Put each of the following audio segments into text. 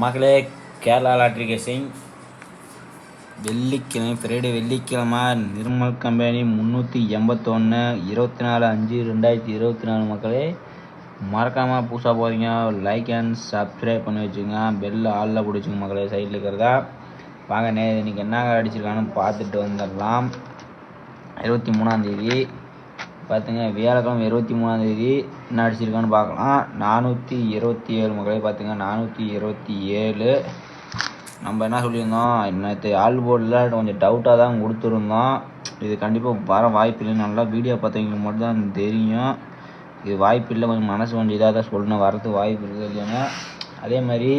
மகளே கேரளா லாட்ரி கேசிங் வெள்ளிக்கிழமை ஃப்ரைடே வெள்ளிக்கிழமை நிர்மல் கம்பெனி முந்நூற்றி எண்பத்தொன்று இருபத்தி நாலு அஞ்சு ரெண்டாயிரத்தி இருபத்தி நாலு மக்களே மறக்காமல் புதுசாக போகிறீங்க லைக் அண்ட் சப்ஸ்கிரைப் பண்ணி வச்சுங்க பெல் ஆளில் பிடிச்சிங்க மக்களே சைடில் இருக்கிறதா. வாங்க நே இன்னைக்கு என்ன அடிச்சிருக்கான்னு பார்த்துட்டு வந்துடலாம். இருபத்தி மூணாந்தேதி பார்த்துங்க வியாழக்கிழமை இருபத்தி மூணாந்தேதி என்ன அடிச்சிருக்கான்னு பார்க்கலாம். நானூற்றி இருபத்தி ஏழு மக்களே பார்த்துங்க நானூற்றி இருபத்தி ஏழு. நம்ம என்ன சொல்லியிருந்தோம்? நேற்று ஆல் போர்டில் கொஞ்சம் டவுட்டாக தான் கொடுத்துருந்தோம். இது கண்டிப்பாக வர வாய்ப்பு இல்லை நல்லா வீடியோ பார்த்தவங்களுக்கு மட்டும் தான் தெரியும். இது வாய்ப்பு இல்லை கொஞ்சம் மனசு கொஞ்சம் இதாக தான் சொல்லணும். வரது வாய்ப்பு இருக்குது இல்லைன்னா. அதே மாதிரி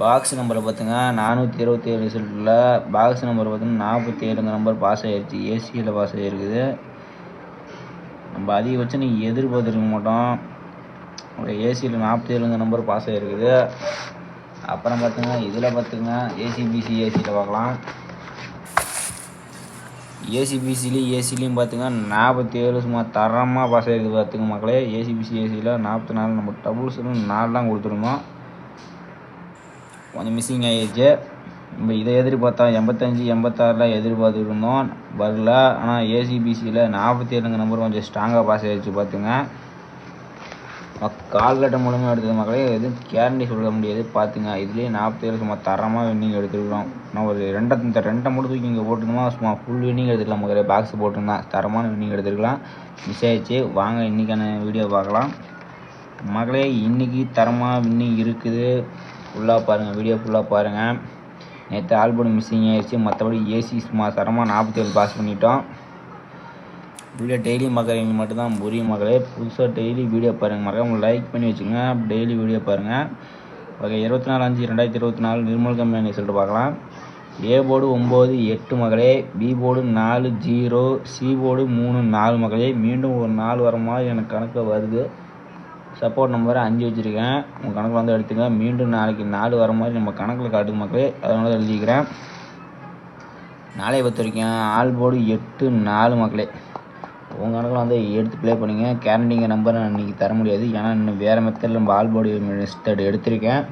பாக்ஸ் நம்பரை பார்த்துங்க நானூற்றி இருபத்தி ஏழு ரிசல்ட்டில் பாக்ஸ் நம்பர் பார்த்தீங்கன்னா நாற்பத்தி ஏழுங்கிற நம்பர் பாஸ் ஆகிடுச்சு ஏசியில் பாஸ் ஆகிருக்குது நம்ம அதிகபட்சம் நீங்கள் எதிர்பார்த்துருக்க மாட்டோம். ஒரு ஏசியில் நாற்பத்தி ஏழுங்க நம்பர் பாஸ் ஆகிருக்குது அப்புறம் பார்த்துங்க இதில் பார்த்துங்க ஏசிபிசி ஏசியில் பார்க்கலாம் ஏசிபிசிலையும் ஏசிலையும் பார்த்துங்க நாற்பத்தி ஏழு சும்மா தரமாக பாஸ் ஆகிருக்கு பார்த்துங்க மக்களே. ஏசிபிசி ஏசியில் நாற்பத்தி நாலு நம்ம டபுள்ஸ்னு நாலு தான் கொடுத்துருந்தோம். கொஞ்சம் மிஸ்ஸிங் ஆகிடுச்சு நம்ம இதை எதிர்பார்த்தா எண்பத்தஞ்சு எண்பத்தாறில் எதிர்பார்த்துருந்தோம். வரல. ஆனால் ஏசிபிசியில் நாற்பத்தி ஏழுங்க நம்பர் கொஞ்சம் ஸ்ட்ராங்காக பாஸ் ஆகிடுச்சு பார்த்துங்க கால் லெட்டர் மூலமாக எடுத்தது மக்களே எதுவும் கேரண்டி சொல்ல முடியாது. பார்த்துங்க இதுலேயே நாற்பத்தி ஏழு சும்மா தரமாக வின்னிங் எடுத்துருக்கிறோம். நான் ஒரு ரெண்டை இந்த ரெண்டை மட்டும் தூக்கி இங்கே போட்டுருந்தோமா சும்மா ஃபுல் வின்னிங் எடுத்துக்கலாம் மக்களே. பாக்ஸ் போட்டிருந்தேன் தரமான வின்னிங் எடுத்துருக்கலாம். மிஸ் ஆயிடுச்சு. வாங்க இன்றைக்கான வீடியோ பார்க்கலாம். மகளே இன்றைக்கி தரமாக வின்னிங் இருக்குது. ஃபுல்லாக பாருங்கள் வீடியோ ஃபுல்லாக பாருங்கள் நேற்று ஆல்பம் மிஸ்ஸிங் ஆயிடுச்சு மற்றபடி ஏசி சும்மா சரமாக நாற்பத்தி ஏழு பாஸ் பண்ணிட்டோம். வீடியோ டெய்லி மக்களை மட்டும்தான் புரியும் மகளே புதுசாக டெய்லி வீடியோ பாருங்கள் மறக்காம லைக் பண்ணி வச்சுக்கோங்க. டெய்லி வீடியோ பாருங்கள் ஓகே இருபத்தி நாலு அஞ்சு ரெண்டாயிரத்தி இருபத்தி நாலு நிர்மல் கம்பெனி சொல்லிட்டு பார்க்கலாம். ஏ போர்டு ஒம்பது எட்டு மகளே பி போர்டு நாலு ஜீரோ. சி போர்டு மூணு நாலு மகளே மீண்டும் ஒரு நாலு வர மாதிரி எனக்கு கணக்கு வருது. சப்போர்ட் நம்பரை அஞ்சு வச்சுருக்கேன். உங்கள் கணக்கில் வந்து எடுத்துங்க மீண்டும் நாளைக்கு நாலு வர மாதிரி நம்ம கணக்கில் காட்டுங்க மக்களே. அதனால தான் எழுதிக்கிறேன். நாளைய பொறுத்த வரைக்கும் ஆல் போர்டு எட்டு நாலு மக்களே. உங்கள் கணக்கில் வந்து எடுத்து ப்ளே பண்ணுங்க. கேரண்டிங்க நம்பர் நான் இன்றைக்கி தர முடியாது. ஏன்னா இன்னும் வேறு மெத்தடில் நம்ம ஆல் போர்டு மெத்தட் எடுத்திருக்கேன்.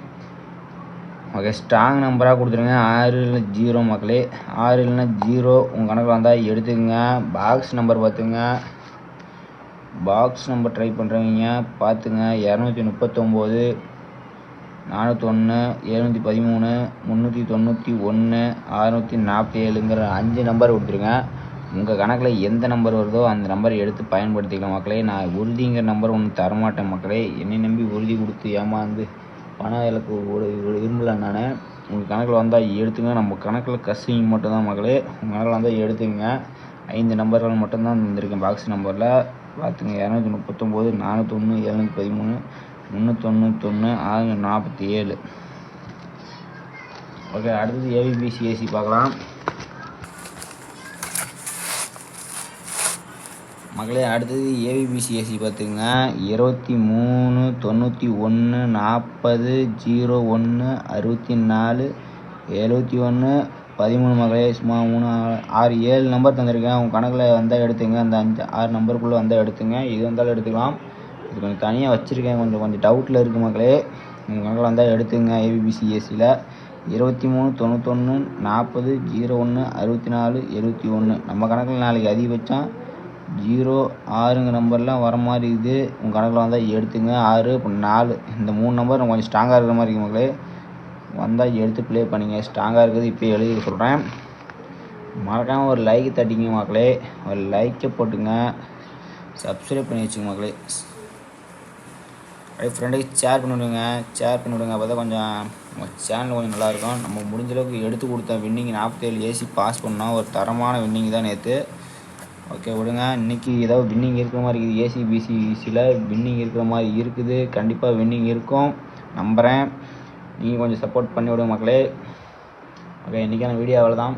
ஓகே ஸ்ட்ராங் நம்பராக கொடுத்துருங்க. ஆறு இல்லை ஜீரோ மக்களே. ஆறு இல்லைன்னா ஜீரோ உங்கள் கணக்கில் வந்தால் எடுத்துக்கங்க. பாக்ஸ் நம்பர் பார்த்துங்க பாக்ஸ் நம்பர் ட்ரை பண்ணுறவங்க பார்த்துங்க. இரநூத்தி முப்பத்தொம்போது நானூற்றொன்று எழுநூற்றி பதிமூணு முந்நூற்றி தொண்ணூற்றி ஒன்று அறநூற்றி நாற்பத்தி ஏழுங்கிற அஞ்சு நம்பர் கொடுத்துருங்க. உங்கள் கணக்கில் எந்த நம்பர் வருதோ அந்த நம்பரை எடுத்து பயன்படுத்திக்கலாம் மக்களே. நான் உறுதிங்கிற நம்பர் ஒன்று தரமாட்டேன் மக்களே. என்னை நம்பி உறுதி கொடுத்து ஏமாந்து பணம் இலக்கு விரும்பல நான். உங்கள் கணக்கில் வந்தால் எடுத்துங்க. நம்ம கணக்கில் கசிங்க மட்டும்தான் மக்களே. உங்கள் கணக்கில் வந்தால் எடுத்துங்க. ஐந்து நம்பர்கள் மட்டும்தான் வந்திருக்கேன் பாக்ஸ் நம்பரில் பார்த்துங்க இரநூத்தி முப்பத்தொம்போது நானூற்றொன்று எழுநூற்றி பதிமூணு முந்நூற்றொண்ணூத்தொன்று ஆறு நாற்பத்தி ஏழு ஓகே அடுத்தது ஏபிபிசிஎஸ்சி பார்க்கலாம். மக்களே அடுத்தது ஏபிபிசிஎஸ்சி பார்த்துங்க இருபத்தி மூணு தொண்ணூற்றி ஒன்று நாற்பது ஜீரோ ஒன்று அறுபத்தி நாலு எழுபத்தி ஒன்று பதிமூணு மகளே சும்மா மூணு ஆறு ஏழு நம்பர் தந்திருக்கேன். உங்கள் கணக்கில் வந்தால் எடுத்துங்க. அந்த அஞ்சு ஆறு நம்பருக்குள்ளே வந்தால் எடுத்துங்க. இது வந்தாலும் எடுத்துக்கலாம். இது கொஞ்சம் தனியாக வச்சுருக்கேன். கொஞ்சம் கொஞ்சம் டவுட்டில் இருக்குது மக்களே. உங்கள் கணக்கில் வந்தால் எடுத்துங்க. ஏபிபிசிஎஸ்சியில் இருபத்தி மூணு தொண்ணூத்தொன்று நாற்பது ஜீரோ ஒன்று அறுபத்தி நாலு எழுபத்தி ஒன்று நம்ம கணக்கில் நாளைக்கு அதிகபட்சம் ஜீரோ ஆறுங்க நம்பர்லாம் வர மாதிரி இருக்குது. உங்கள் கணக்கில் வந்தால் எடுத்துங்க. ஆறு அப்புறம் நாலு. இந்த மூணு நம்பர் கொஞ்சம் ஸ்ட்ராங்காக இருக்கிற மாதிரி இருக்குது மக்களே. வந்தால் எடுத்து ப்ளே பண்ணிங்க. ஸ்ட்ராங்காக இருக்குது. இப்போ எழுதி சொல்கிறேன் மறக்காமல் ஒரு லைக் தட்டிங்க மக்களே. ஒரு லைக்கை போட்டுங்க. சப்ஸ்கிரைப் பண்ணி வச்சுங்க மக்களே. அப்படியே ஃப்ரெண்டுக்கு ஷேர் பண்ணி விடுங்க ஷேர் பண்ணி விடுங்க அப்போ தான் கொஞ்சம் நம்ம சேனல் கொஞ்சம் நல்லாயிருக்கும் நம்ம முடிஞ்சளவுக்கு எடுத்து கொடுத்த வின்னிங் நாற்பத்தேழு ஏசி பாஸ் பண்ணோம். ஒரு தரமான வின்னிங் தான் நேற்று ஓகே விடுங்க. இன்றைக்கி ஏதாவது வின்னிங் இருக்கிற மாதிரி இருக்குது. ஏசி பிசிசியில் வின்னிங் இருக்கிற மாதிரி இருக்குது. கண்டிப்பாக வின்னிங் இருக்கும். நம்புகிறேன் நீங்கள் கொஞ்சம் சப்போர்ட் பண்ணிவிடுங்க மக்களே. ஓகே இன்றைக்கான வீடியோ அவ்வளோதான்